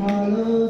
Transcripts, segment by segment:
Follow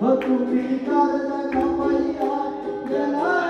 Tu mi dar la compañía de la vida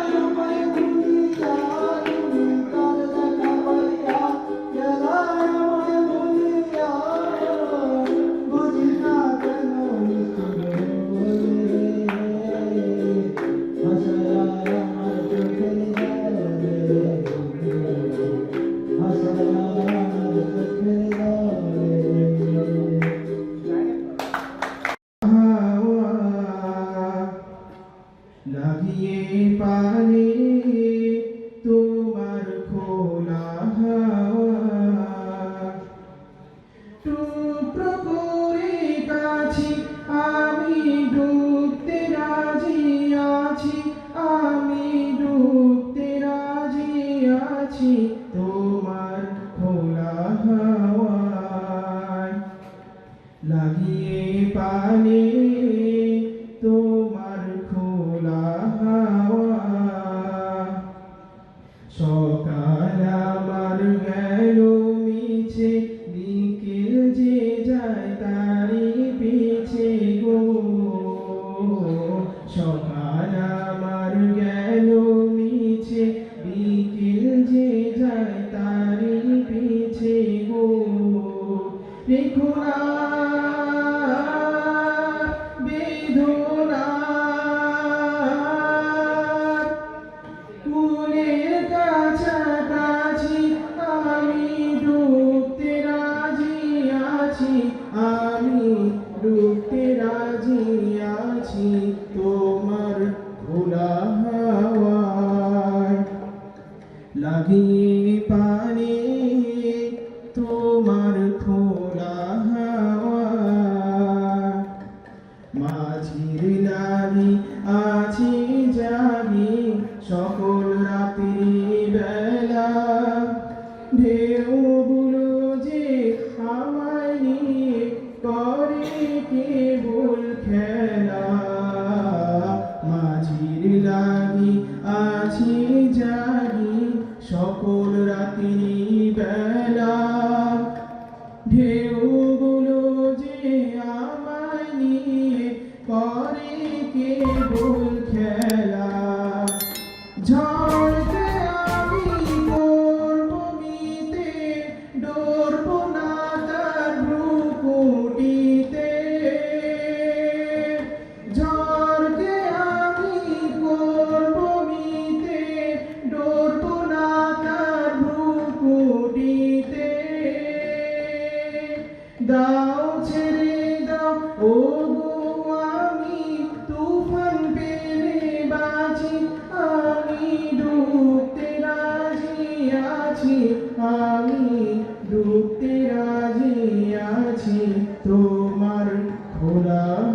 পানি তোমার খোলা হাওয়া। সকাল আমার গেল মিছে বিকেল যে যায় তারি পিছে গো। সকাল আমার গেল মিছে বিকেল যে যায় তারি পিছে গো। রেখো লাগি পানি তোমার খোলা হাওয়া। মাঝির লাগি আছি জানি সকল রাত্রি বেলা। ঢেউগুলো যে হাওয়ায় নিয়ে করে কে ভুল খেলা। মাঝির লাগি আছি জানি সকল রাতি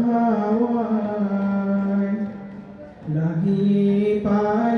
হাওয়ায় নাহি পায়